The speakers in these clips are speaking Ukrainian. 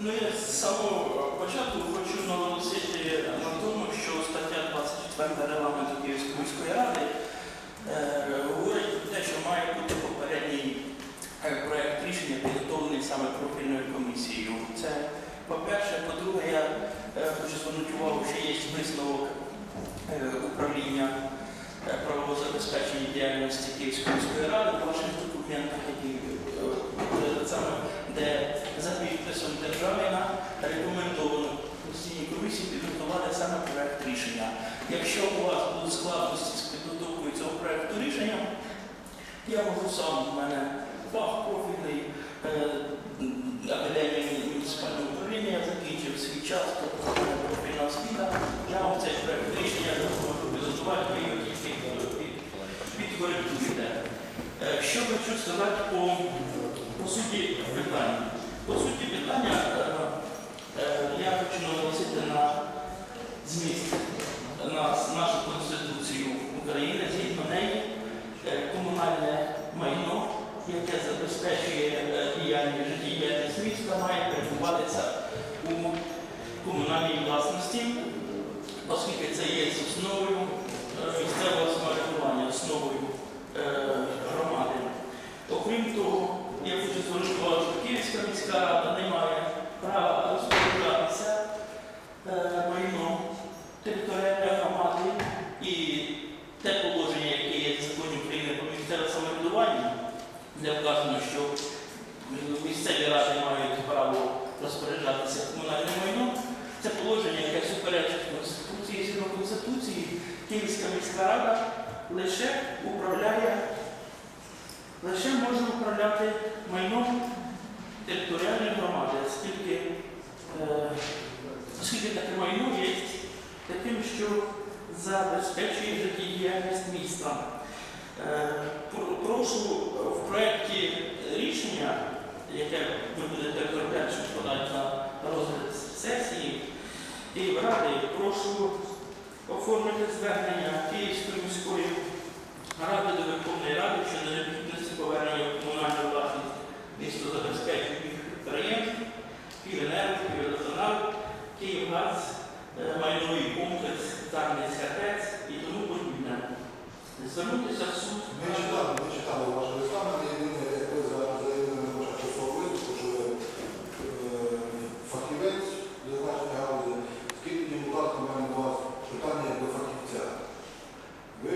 Ну, я з самого початку хочу наголосити на тому, що стаття 24 регламенту Київської міської ради е, говорить про те, що має бути попередній е, проект рішення підготовлений саме профільною комісією. Це по-перше, по-друге, я е, хочу звернути увагу, що є висновок е, управління е, правового забезпечення діяльності Київської міської ради в ваших документах, які е, саме де підписом рекомендовано постійній комісії підготувати саме проект рішення. Якщо у вас будуть складності з підготовкою цього проекту рішення, я можу сам, у мене фах профільний е, академії муніципального управління, я закінчив свій час, тобто профільна освіта, я вам цей проект рішення можу підготувати, ви його тільки під- підкоректуєте. Е, Що хочу сказати по, по суті питання. По суті питання е, е, я хочу наголосити на зміст на нашу Конституцію України, згідно неї е, комунальне майно, яке забезпечує діяльність життєдіяльність міста, має перебуватися у комунальній власності, оскільки це є основою місцевого самоврядування, основою громади. Окрім того, я хочу звернути що Київська міська рада не має права розпоряджатися е, майном територіальної громади і те положення, яке є в законі України про місцеве самоврядування, де вказано, що місцеві ради мають право розпоряджатися комунальним майном. Це положення, яке суперечить Конституції, Конституції, Київська міська рада лише управляє, лише може управляти майном територіальної громади, оскільки, е, оскільки таке майно є таким, що забезпечує життєдіяльність міста. Е, Прошу в проєкті рішення, яке ви будете розробляти, подати на розгляд сесії і ради, прошу оформити звернення Київської міської ради до Верховної Ради щодо повернення в комунальну власність. Місто забезпечує підприємств, півенерго, Київводоканал, Київгаз, е, майновий комплекс, Тарний ТЕЦ і тому подібне. Звернутися в суд. Ми читали, ми читали ваше листа, мене єдине, як ви за- заявили на початку свого виступу, що ви е, фахівець зазначення галузі, скільки депутат у мене до вас питання як до фахівця. Ви,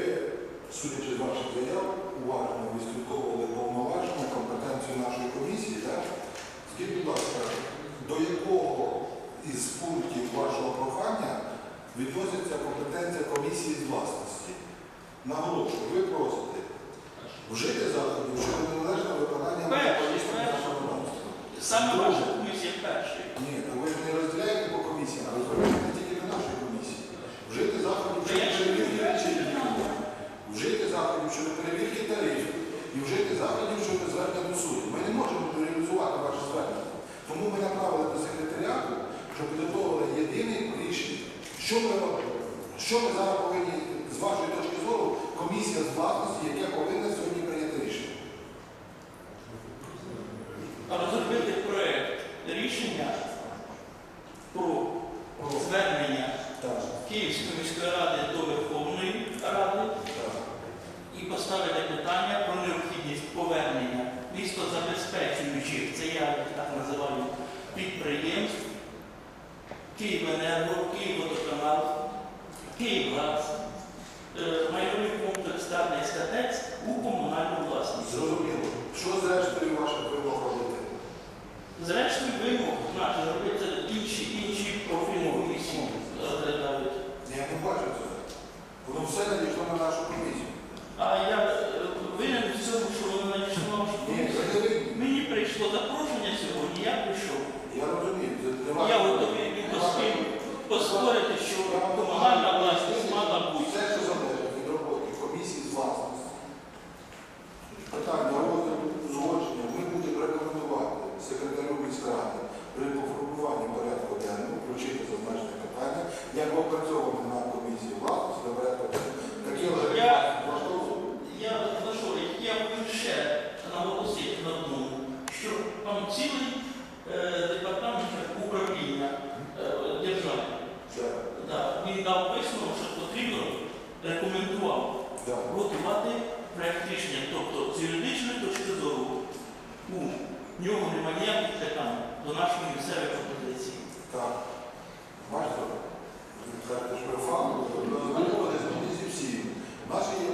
судячи з ваших заяв, уважно відслідковували повноваження, компетенцію нашої комісії, так? Скажіть, будь ласка, до якого із пунктів вашого прохання відноситься компетенція комісії з власності? Наголошую, ви просите вжити заходів щодо неналежного виконання Перший, монополістів перший. законодавства. Саме ваша комісія перший. Ні, то ви ж не розділяєте по комісіям, а розробляєте тільки на нашій комісії. Вжити заходів Та щодо я ж перевірки перший рішень, не знаю. вжити заходів щодо перевірки тарифів і вжити заходів щодо звернення до суду. Ми не можемо реалізувати ваше звернення. Тому ми направили до секретаріату, щоб підготовили єдине рішення. Що ми робимо? Що ми зараз повинні, з вашої точки зору, комісія з власності, яке повинна сьогодні прийняти рішення? розробити проект рішення про звернення Київської міської ради до Верховної Ради і поставити питання про необхідність повернення містозабезпечуючих, це я так називаю, підприємств, Київенерго, Київводоканал, Київгаз, е, майновий комплекс Старний Статець у комунальну власність. Зрозуміло. Що зрештою ваша вимог робити? Зрештою, вимог наші робити інші, інші профільні як опрацьовано на комісії власності, такі вже Я прошу, я хочу ще наголосити на одну, що там цілий е, департамент управління е, держави. Він дав висновок, що потрібно рекомендував готувати проєкт рішення. Тобто з юридичної точки зору у нього немає ніяких до нашої місцевої пропозиції. Так. Важливо. Кажете, що фан, ну, вони зі всім. Наші є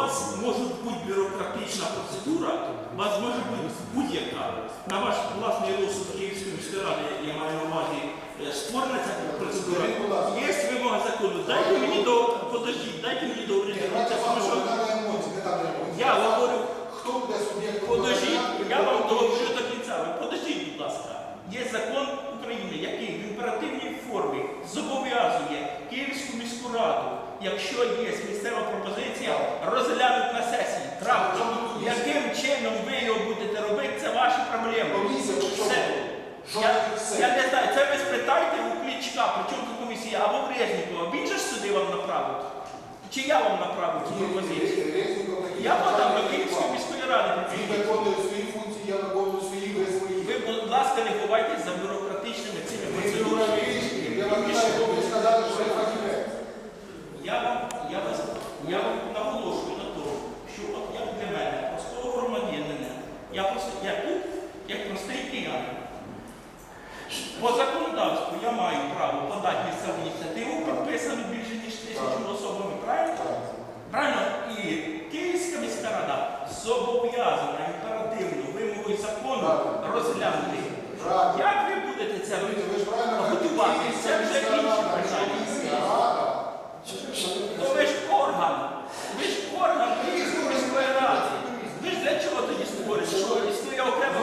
вас може бути бюрократична процедура, у вас може бути будь-яка. На ваш власний розсуд Київської міської я маю на увазі, створена ця процедура. Є вимога закону. Дайте мені до подождіть, дайте мені до що Я говорю, хто буде суб'єкт. Подожіть, я вам договорю до кінця. Ви подождіть, будь ласка. Є закон України, який в імперативній формі зобов'язує Київську якщо є місцева пропозиція, розглянуть на сесії. Правда, яким чином ви його будете робити, це ваші проблеми. Я, я не знаю, це ви спитайте у Клічка, причому комісія, або в Резнікова. Він же ж сюди вам направить. Чи я вам направив цю пропозицію? Я подав до Київської міської ради. Він виконує свої функції, я виконую свої, ви свої. Ви, будь ласка, не ховайтесь за бюрократію. сьогодні закону розглянути. Як ви будете це готувати? Це вже інші питання. То ви ж орган, ви ж орган міської ради. Ви ж для чого тоді створюєте? Що існує окремо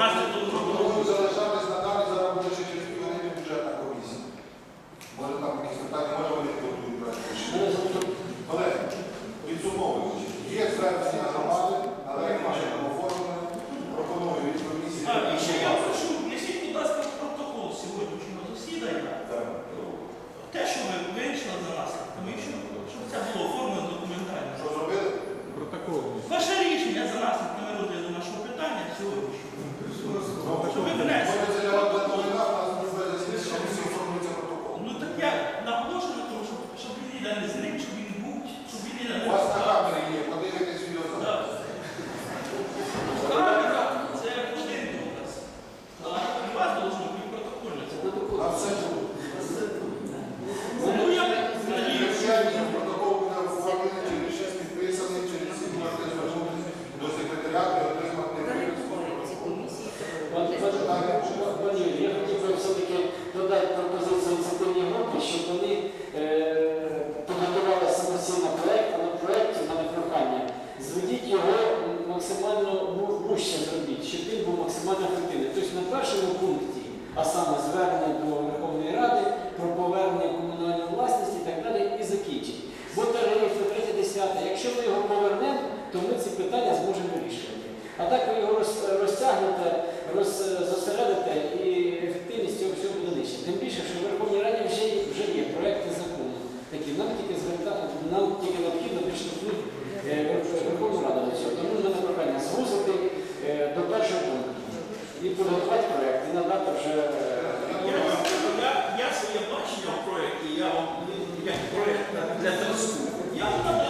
прийшли А так ви його розтягнете, роззосередите і ефективність цього всього буде нижче. Тим більше, що в Верховній Раді вже, вже є проекти закону. Такі нам тільки звертати, нам тільки необхідно підштовхнути Верховну Раду до цього. Тому мене прохання звузити до першого пункту і підготувати проєкт, і надати вже. Я своє бачення в проєкті, я вам як проєкт для транску. Я вам